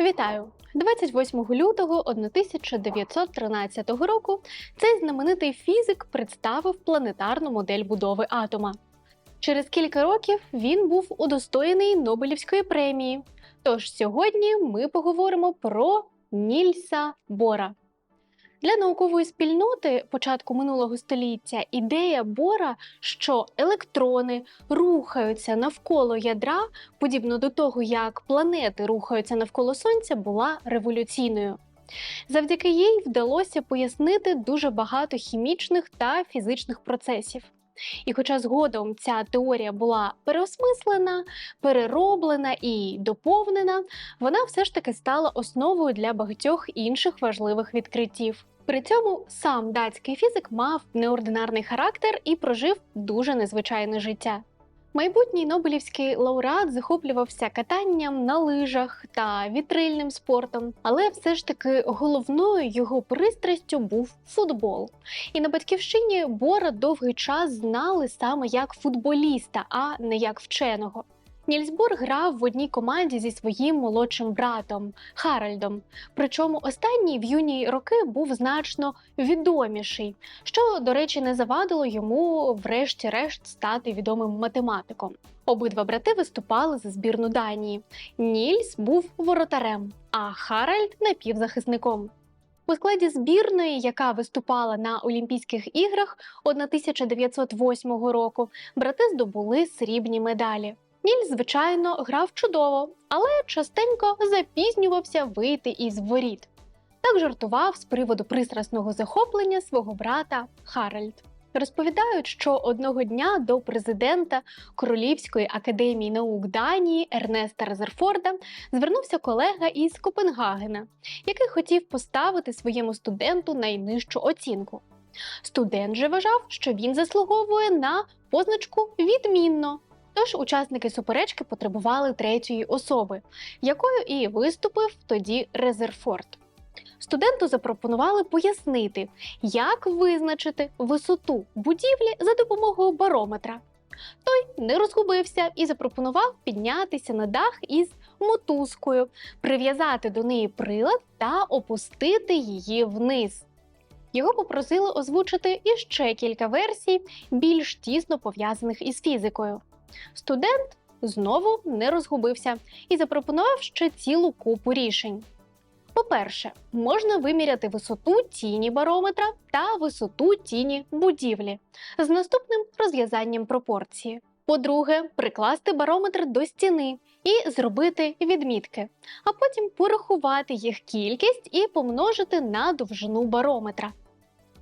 Вітаю! 28 лютого 1913 року цей знаменитий фізик представив планетарну модель будови атома. Через кілька років він був удостоєний Нобелівської премії. Тож сьогодні ми поговоримо про Нільса Бора. Для наукової спільноти початку минулого століття ідея Бора, що електрони рухаються навколо ядра, подібно до того, як планети рухаються навколо Сонця, була революційною. Завдяки їй вдалося пояснити дуже багато хімічних та фізичних процесів. І хоча згодом ця теорія була переосмислена, перероблена і доповнена, вона все ж таки стала основою для багатьох інших важливих відкриттів. При цьому сам датський фізик мав неординарний характер і прожив дуже незвичайне життя. Майбутній Нобелівський лауреат захоплювався катанням на лижах та вітрильним спортом, але все ж таки головною його пристрастю був футбол. І на батьківщині Бора довгий час знали саме як футболіста, а не як вченого. Нільс Бор грав в одній команді зі своїм молодшим братом Харальдом. Причому останній в юні роки був значно відоміший, що, до речі, не завадило йому, врешті-решт, стати відомим математиком. Обидва брати виступали за збірну Данії. Нільс був воротарем, а Харальд напівзахисником. У складі збірної, яка виступала на Олімпійських іграх 1908 року, брати здобули срібні медалі. Ніль, звичайно, грав чудово, але частенько запізнювався вийти із воріт. Так жартував з приводу пристрасного захоплення свого брата Харальд. Розповідають, що одного дня до президента Королівської академії наук Данії Ернеста Резерфорда звернувся колега із Копенгагена, який хотів поставити своєму студенту найнижчу оцінку. Студент же вважав, що він заслуговує на позначку відмінно. Тож учасники суперечки потребували третьої особи, якою і виступив тоді Резерфорд. Студенту запропонували пояснити, як визначити висоту будівлі за допомогою барометра. Той не розгубився і запропонував піднятися на дах із мотузкою, прив'язати до неї прилад та опустити її вниз. Його попросили озвучити іще кілька версій, більш тісно пов'язаних із фізикою. Студент знову не розгубився і запропонував ще цілу купу рішень. По-перше, можна виміряти висоту тіні барометра та висоту тіні будівлі з наступним розв'язанням пропорції. По-друге, прикласти барометр до стіни і зробити відмітки, а потім порахувати їх кількість і помножити на довжину барометра.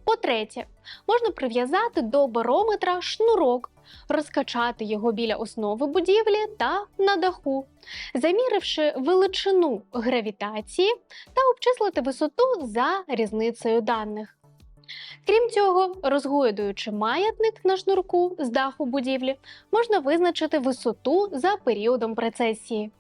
По-третє, можна прив'язати до барометра шнурок, розкачати його біля основи будівлі та на даху, заміривши величину гравітації та обчислити висоту за різницею даних. Крім цього, розгойдуючи маятник на шнурку з даху будівлі, можна визначити висоту за періодом прецесії.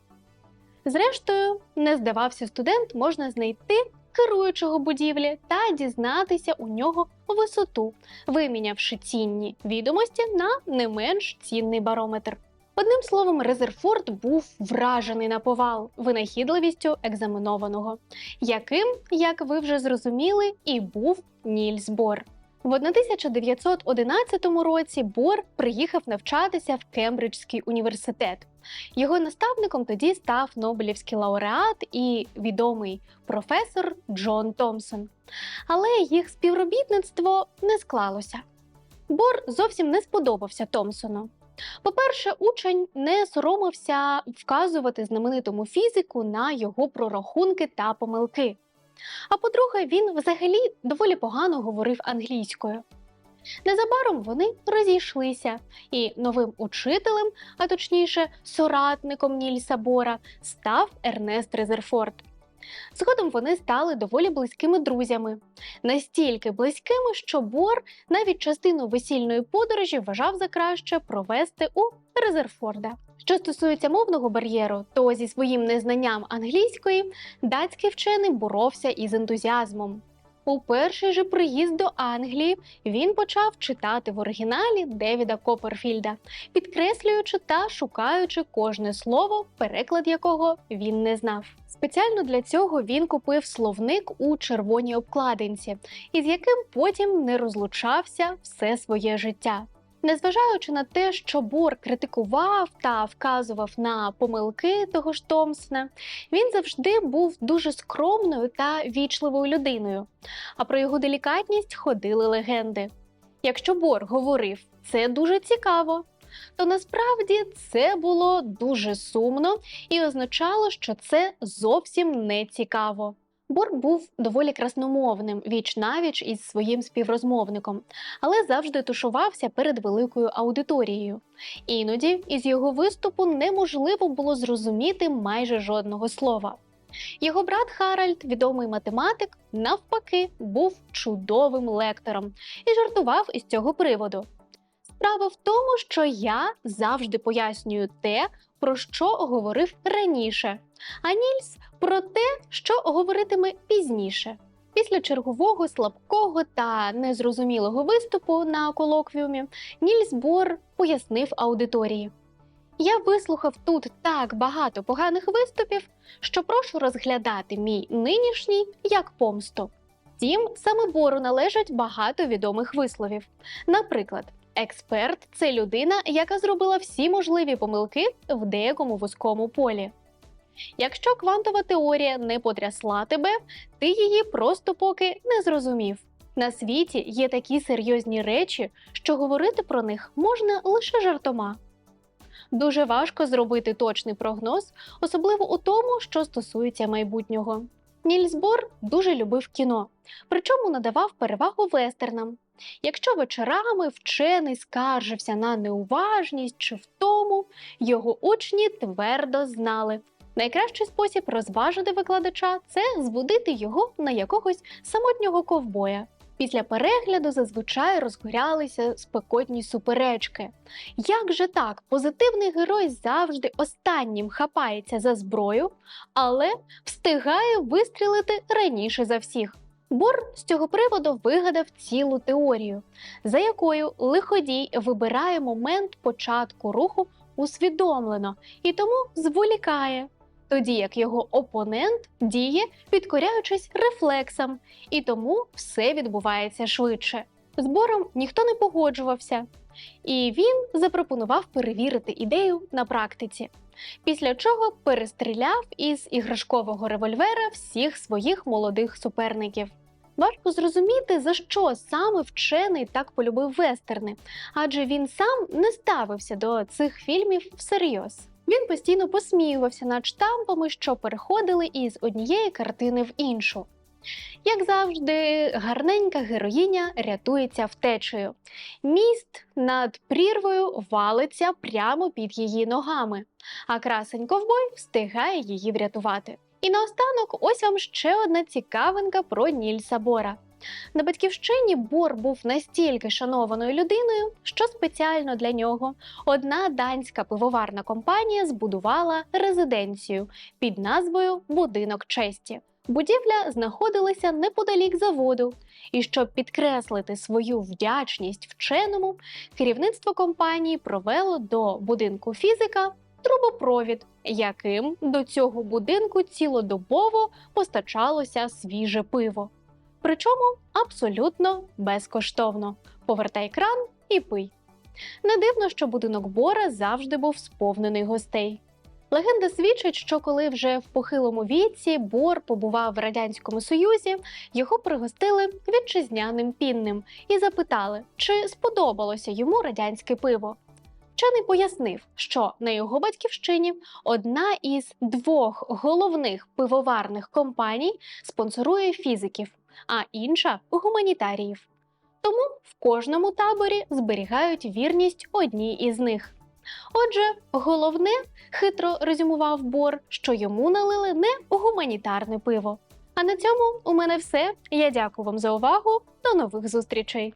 Зрештою, не здавався студент, можна знайти керуючого будівлі та дізнатися у нього висоту, вимінявши цінні відомості на не менш цінний барометр. Одним словом, Резерфорд був вражений на повал винахідливістю екзаменованого, яким, як ви вже зрозуміли, і був Нільс Бор. В 1911 році Бор приїхав навчатися в Кембриджський університет. Його наставником тоді став Нобелівський лауреат і відомий професор Джон Томсон. Але їх співробітництво не склалося. Бор зовсім не сподобався Томсону. По-перше, учень не соромився вказувати знаменитому фізику на його прорахунки та помилки. А по-друге, він взагалі доволі погано говорив англійською. Незабаром вони розійшлися, і новим учителем, а точніше, соратником Нільса Бора, став Ернест Резерфорд. Згодом вони стали доволі близькими друзями, настільки близькими, що Бор навіть частину весільної подорожі вважав за краще провести у Резерфорда. Що стосується мовного бар'єру, то зі своїм незнанням англійської датський вчений боровся із ентузіазмом. У перший же приїзд до Англії він почав читати в оригіналі Девіда Копперфільда, підкреслюючи та шукаючи кожне слово, переклад якого він не знав. Спеціально для цього він купив словник у червоній обкладинці, із яким потім не розлучався все своє життя. Незважаючи на те, що Бор критикував та вказував на помилки того ж Томпсона, він завжди був дуже скромною та вічливою людиною. А про його делікатність ходили легенди. Якщо Бор говорив це дуже цікаво, то насправді це було дуже сумно і означало, що це зовсім не цікаво. Бор був доволі красномовним віч навіч із своїм співрозмовником, але завжди тушувався перед великою аудиторією. Іноді із його виступу неможливо було зрозуміти майже жодного слова. Його брат Харальд, відомий математик, навпаки, був чудовим лектором і жартував із цього приводу. Справа в тому, що я завжди пояснюю те, про що говорив раніше, а Нільс про те, що говоритиме пізніше. Після чергового слабкого та незрозумілого виступу на колоквіумі Нільс Бор пояснив аудиторії. Я вислухав тут так багато поганих виступів, що прошу розглядати мій нинішній як помсту. Втім, саме Бору належать багато відомих висловів. Наприклад, експерт це людина, яка зробила всі можливі помилки в деякому вузькому полі. Якщо квантова теорія не потрясла тебе, ти її просто поки не зрозумів. На світі є такі серйозні речі, що говорити про них можна лише жартома. Дуже важко зробити точний прогноз, особливо у тому, що стосується майбутнього. Нільс Бор дуже любив кіно, причому надавав перевагу вестернам. Якщо вечорами вчений скаржився на неуважність чи втому, його учні твердо знали. Найкращий спосіб розважити викладача це збудити його на якогось самотнього ковбоя. Після перегляду зазвичай розгорялися спекотні суперечки. Як же так, позитивний герой завжди останнім хапається за зброю, але встигає вистрілити раніше за всіх. Бор з цього приводу вигадав цілу теорію, за якою лиходій вибирає момент початку руху усвідомлено і тому зволікає, тоді як його опонент діє, підкоряючись рефлексам, і тому все відбувається швидше. З Бором ніхто не погоджувався, і він запропонував перевірити ідею на практиці. Після чого перестріляв із іграшкового револьвера всіх своїх молодих суперників. Важко зрозуміти, за що саме вчений так полюбив вестерни, адже він сам не ставився до цих фільмів всерйоз. Він постійно посміювався над штампами, що переходили із однієї картини в іншу. Як завжди, гарненька героїня рятується втечею. Міст над прірвою валиться прямо під її ногами, а красень ковбой встигає її врятувати. І наостанок, ось вам ще одна цікавинка про Нільса Бора. На батьківщині Бор був настільки шанованою людиною, що спеціально для нього одна данська пивоварна компанія збудувала резиденцію під назвою Будинок честі. Будівля знаходилася неподалік заводу, і щоб підкреслити свою вдячність вченому, керівництво компанії провело до будинку фізика трубопровід, яким до цього будинку цілодобово постачалося свіже пиво. Причому абсолютно безкоштовно. Повертай кран і пий. Не дивно, що будинок Бора завжди був сповнений гостей. Легенда свідчить, що коли вже в похилому віці Бор побував в Радянському Союзі, його пригостили вітчизняним пінним і запитали, чи сподобалося йому радянське пиво. Вчений пояснив, що на його батьківщині одна із двох головних пивоварних компаній спонсорує фізиків, а інша гуманітаріїв. Тому в кожному таборі зберігають вірність одній із них. Отже, головне, хитро резюмував Бор, що йому налили не гуманітарне пиво. А на цьому у мене все. Я дякую вам за увагу. До нових зустрічей!